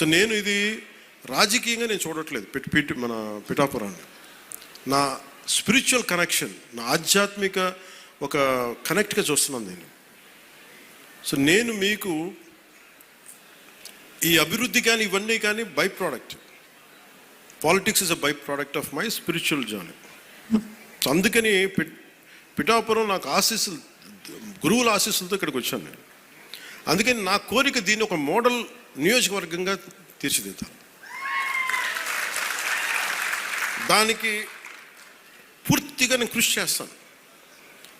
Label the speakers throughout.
Speaker 1: So నేను ఇది రాజకీయంగా నేను చూడట్లేదు. పిట్ పిట్ మన పిఠాపురాన్ని. నా స్పిరిచువల్ కనెక్షన్ నా ఆధ్యాత్మిక ఒక కనెక్ట్గా చూస్తున్నాను నేను. సో నేను మీకు ఈ అభివృద్ధి కానీ ఇవన్నీ కానీ by product politics is a by product of my spiritual journey అందుకని పిట్ పిఠాపురం నాకు ఆశీస్సులు గురువుల ఆశీస్సులతో ఇక్కడికి వచ్చాను నేను. అందుకని నా కోరిక దీన్ని ఒక మోడల్ నియోజకవర్గంగా తీర్చిదిద్దాం. దానికి పూర్తిగా నేను కృషి చేస్తాను.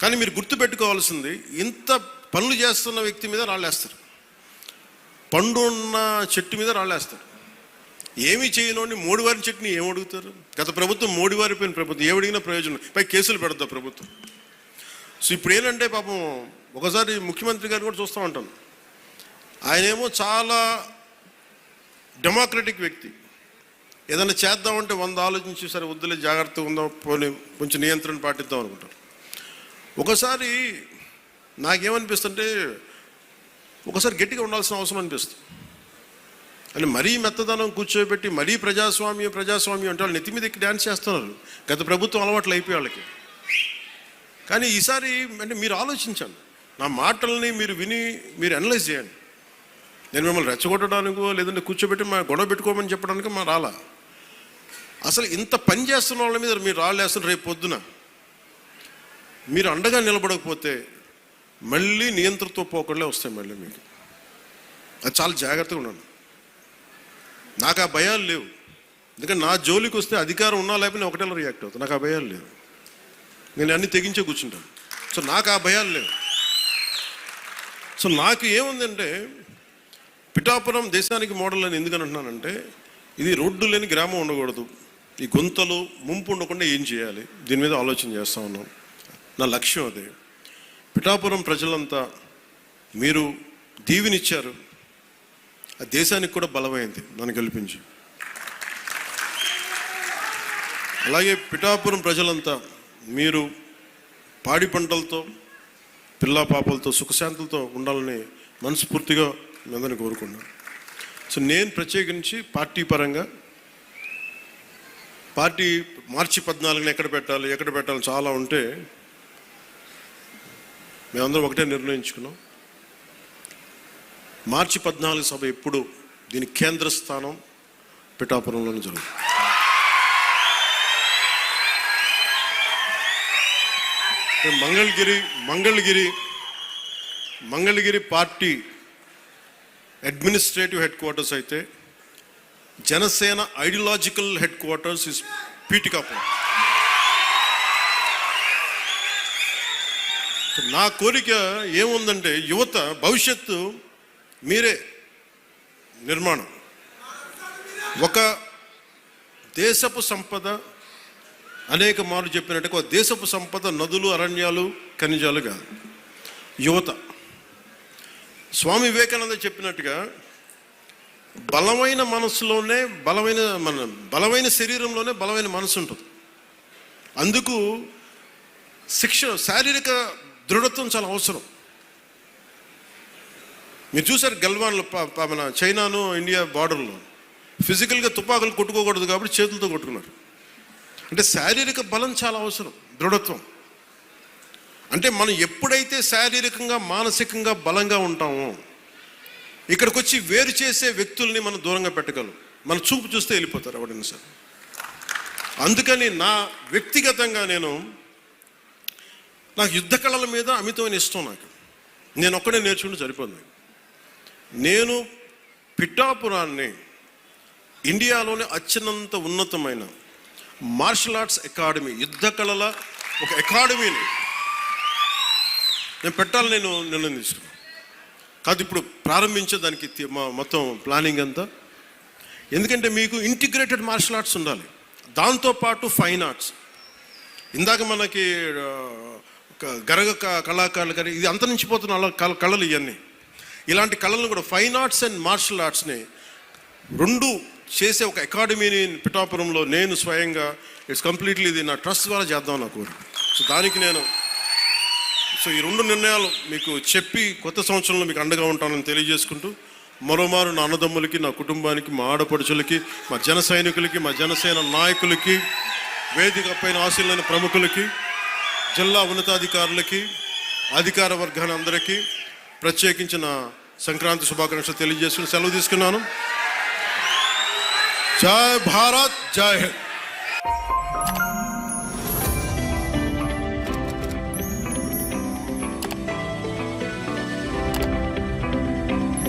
Speaker 1: కానీ మీరు గుర్తుపెట్టుకోవాల్సింది ఇంత పనులు చేస్తున్న వ్యక్తి మీద రాళ్ళేస్తారు. పండు ఉన్న చెట్టు మీద రాళ్ళేస్తారు. ఏమీ చేయనోడిని మోడివారి చెట్టుని ఏమడుగుతారు గత ప్రభుత్వం మోడివారిపోయిన ప్రభుత్వం ఏమడిగినా ప్రయోజనం పై కేసులు పెడతా ప్రభుత్వం? సో ఇప్పుడు ఏంటంటే పాపం ఒకసారి ముఖ్యమంత్రి గారు కూడా చూస్తూ ఉంటాను. ఆయనేమో చాలా డెమోక్రటిక్ వ్యక్తి. ఏదైనా చేద్దామంటే వంద ఆలోచించి సరే వద్దులే జాగ్రత్తగా ఉందాం పోనీ కొంచెం నియంత్రణ పాటిద్దాం అనుకుంటారు. ఒకసారి నాకేమనిపిస్తుంటే ఒకసారి గట్టిగా ఉండాల్సిన అవసరం అనిపిస్తుంది. అని మరీ మెత్తదనం కూర్చోబెట్టి మరీ ప్రజాస్వామ్యం ప్రజాస్వామ్యం అంటే వాళ్ళు నెత్తి మీద ఎక్కి డ్యాన్స్ చేస్తున్నారు. గత ప్రభుత్వం అలవాట్లు అయిపోయి వాళ్ళకి. కానీ ఈసారి అంటే మీరు ఆలోచించండి. నా మాటల్ని మీరు విని మీరు అనలైజ్ చేయండి. నేను మిమ్మల్ని రెచ్చగొట్టడానికో లేదంటే కూర్చోబెట్టి మా గొడవ పెట్టుకోమని చెప్పడానికి మా రాలా. అసలు ఇంత పని చేస్తున్న వాళ్ళ మీద మీరు రాళ్ళేస్తున్నారు రేపు పొద్దున. మీరు అండగా నిలబడకపోతే మళ్ళీ నియంత్రణతో పోకుండా వస్తాయి మళ్ళీ మీకు. అది చాలా జాగ్రత్తగా ఉన్నాను నాకు ఆ భయాలు లేవు. ఎందుకంటే నా జోలికి వస్తే అధికారం ఉన్నా లేకపోతే ఒకటేలా రియాక్ట్ అవుతాను నాకు ఆ భయాలు లేవు. నేను అన్ని తెగించే కూర్చుంటాను. సో నాకు ఆ భయాలు లేవు. సో నాకు ఏముందంటే పిఠాపురం దేశానికి మోడల్ అని ఎందుకని అంటున్నానంటే ఇది రోడ్డు లేని గ్రామం ఉండకూడదు. ఈ గుంతలు ముంపు ఉండకుండా ఏం చేయాలి? దీని మీద ఆలోచన చేస్తూ ఉన్నాం. నా లక్ష్యం అదే. పిఠాపురం ప్రజలంతా మీరు దీవినిచ్చారు. ఆ దేశానికి కూడా బలమైంది. నన్ను గెలిపించి. అలాగే పిఠాపురం ప్రజలంతా మీరు పాడి పంటలతో పిల్లా పాపలతో సుఖశాంతులతో ఉండాలని మనస్ఫూర్తిగా మీ అందరిని కోరుకున్నాను సో నేను ప్రత్యేకించి పార్టీ పరంగా పార్టీ మార్చి పద్నాలుగున ఎక్కడ పెట్టాలి ఎక్కడ పెట్టాలి చాలా ఉంటే మేమందరం ఒకటే నిర్ణయించుకున్నాం. మార్చి పద్నాలుగు సభ ఎప్పుడు దీని కేంద్ర స్థానం పిఠాపురంలోనే జరుగుతుంది. Mangalagiri Mangalagiri Mangalagiri party administrative headquarters అయితే Janasena ideological headquarters is Pithikapuram నా కోరిక ఏముందంటే యువత భవిష్యత్తు మీరే నిర్మాణం. ఒక దేశపు సంపద అనేక మార్లు చెప్పినట్టుగా ఒక దేశపు సంపద నదులు అరణ్యాలు ఖనిజాలు కాదు. యువత. స్వామి వివేకానంద చెప్పినట్టుగా బలమైన మనసులోనే బలమైన మన బలమైన శరీరంలోనే బలమైన మనసు ఉంటుంది. అందుకు శిక్ష శారీరక దృఢత్వం చాలా అవసరం. మీరు చూసారు గల్వాన్లో మన చైనాను ఇండియా బార్డర్లో. ఫిజికల్గా తుపాకులు కొట్టుకోకూడదు కాబట్టి చేతులతో కొట్టుకున్నారు. అంటే శారీరక బలం చాలా అవసరం దృఢత్వం. అంటే మనం ఎప్పుడైతే శారీరకంగా మానసికంగా బలంగా ఉంటామో ఇక్కడికి వచ్చి వేరు చేసే వ్యక్తుల్ని మనం దూరంగా పెట్టగలం. మన చూపు చూస్తే వెళ్ళిపోతారు ఎవడైనా సరే. అందుకని నా వ్యక్తిగతంగా నేను నాకు యుద్ధ కళల మీద అమితమైన ఇష్టం నాకు. నేను ఒక్కడే నేర్చుకుంటే సరిపోదు నేను పిఠాపురాన్ని ఇండియాలోనే అత్యున్నంత ఉన్నతమైన మార్షల్ ఆర్ట్స్ అకాడమీ యుద్ధ కళల ఒక అకాడమీని నేను పెట్టాలని నేను నిర్ణయం తీసుకున్నాను కాదు ఇప్పుడు ప్రారంభించే దానికి మా మొత్తం ప్లానింగ్ అంతా. ఎందుకంటే మీకు ఇంటిగ్రేటెడ్ మార్షల్ ఆర్ట్స్ ఉండాలి. దాంతోపాటు ఫైన్ ఆర్ట్స్. ఇందాక మనకి గరగ క- కళాకారులు కానీ ఇది అంతరించిపోతున్న అలా కళ కళలు ఇవన్నీ ఇలాంటి కళలను కూడా ఫైన్ ఆర్ట్స్ అండ్ మార్షల్ ఆర్ట్స్ని రెండు చేసే ఒక అకాడమీని పిఠాపురంలో నేను స్వయంగా ఇట్స్ కంప్లీట్లీ ఇది నా ట్రస్ట్ ద్వారా చేద్దాం నా కోరిక. సో దానికి నేను సో ఈ రెండు నిర్ణయాలు మీకు చెప్పి కొత్త సంవత్సరంలో మీకు అండగా ఉంటానని తెలియజేసుకుంటూ మరోమారు నా అన్నదమ్ములకి నా కుటుంబానికి మా ఆడపడుచులకి మా జన సైనికులకి మా జనసేన నాయకులకి వేదిక పైన ఆశీలైన ప్రముఖులకి జిల్లా ఉన్నతాధికారులకి అధికార వర్గాన్ని అందరికీ ప్రత్యేకించిన సంక్రాంతి శుభాకాంక్షలు తెలియజేసుకుని సెలవు తీసుకున్నాను. జై భారత్ జై హింద్.